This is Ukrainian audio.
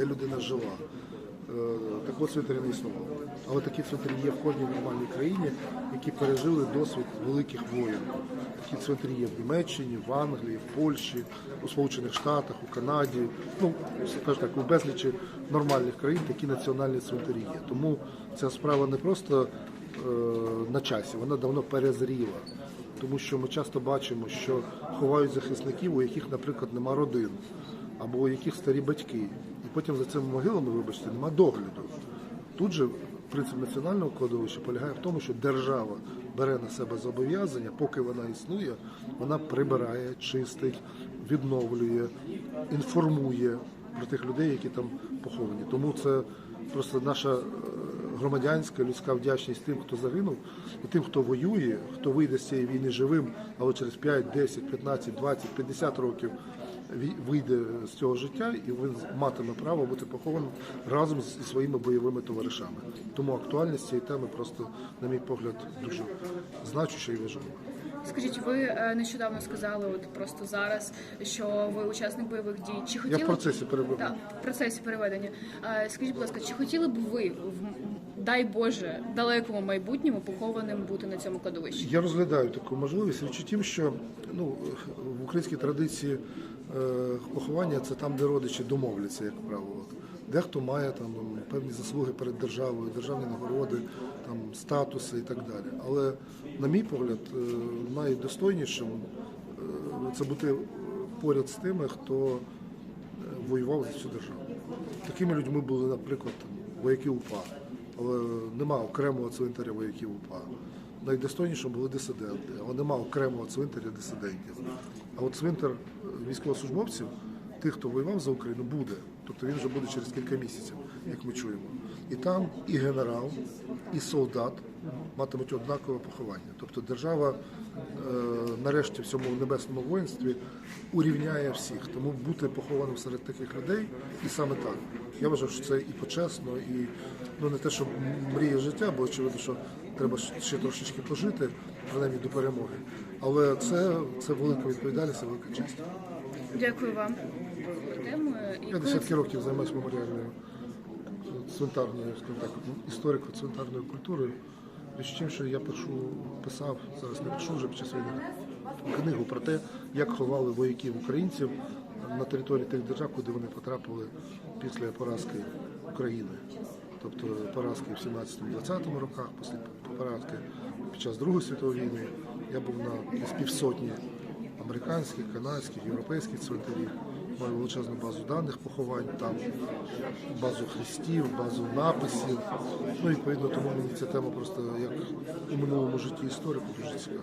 де людина жила. Е, Такого цвинтаря не існувало. Але такі цвинтарі є в кожній нормальній країні, які пережили досвід великих воєн. Такі цвинтарі є в Німеччині, в Англії, в Польщі, у Сполучених Штатах, у Канаді. Ну, скажімо так, у безлічі нормальних країн такі національні цвинтарі є. Тому ця справа не просто е, на часі, вона давно перезріла. Тому що ми часто бачимо, що ховають захисників, у яких, наприклад, нема родин, або у яких старі батьки. Потім за цими могилами, вибачте, нема догляду. Тут же принцип національного кладовища полягає в тому, що держава бере на себе зобов'язання, поки вона існує, вона прибирає, чистить, відновлює, інформує про тих людей, які там поховані. Тому це просто наша е, громадянська людська вдячність тим, хто загинув, і тим, хто воює, хто вийде з цієї війни живим, але через 5, 10, 15, 20, 50 років вийде з цього життя, і він матиме право бути похованим разом зі своїми бойовими товаришами. Тому актуальність цієї теми просто, на мій погляд, дуже значуща і важлива. Скажіть, ви е, нещодавно сказали, от просто зараз, що ви учасник бойових дій. Чи Я в процесі перебування. Так, в процесі переведення. Е, Скажіть, будь ласка, чи хотіли б ви в дай Боже далекому майбутньому похованим бути на цьому кладовищі? Я розглядаю таку можливість. Річ у тім, що ну, в українській традиції е, поховання це там, де родичі домовляться, як правило. Дехто має там певні заслуги перед державою, державні нагороди, там статуси і так далі. Але, на мій погляд, е, найдостойнішим е, це бути поряд з тими, хто е, воював за цю державу. Такими людьми були, наприклад, вояки УПА, але нема окремого цвинтаря вояків УПА. Найдостойнішим були дисиденти, але нема окремого цвинтаря дисидентів. А от цвинтар військовослужбовців, тих, хто воював за Україну, буде. Тобто він вже буде через кілька місяців, як ми чуємо. І там і генерал, і солдат матимуть однакове поховання. Тобто держава е, нарешті в цьому небесному воїнстві урівняє всіх. Тому бути похованим серед таких людей і саме так. Я вважаю, що це і почесно, і ну не те, що мріє життя, бо очевидно, що треба ще трошечки пожити, принаймні до перемоги. Але це, це велика відповідальність, велика честь. Дякую вам. Я десятки років займаюся меморіальною цвинтарною, скажімо так, історико-цвинтарною культурою. Річ в тім, що я пишу, писав, зараз не пишу вже під час війни, книгу про те, як ховали вояків українців на території тих держав, куди вони потрапили після поразки України. Тобто поразки в 17-20 роках, після поразки під час Другої світової війни. Я був на півсотні американських, канадських, європейських цвинтарів. Маю величезну базу даних поховань, там базу хрестів, базу написів. Ну, відповідно, тому мені ця тема просто як у минулому житті історику дуже цікава.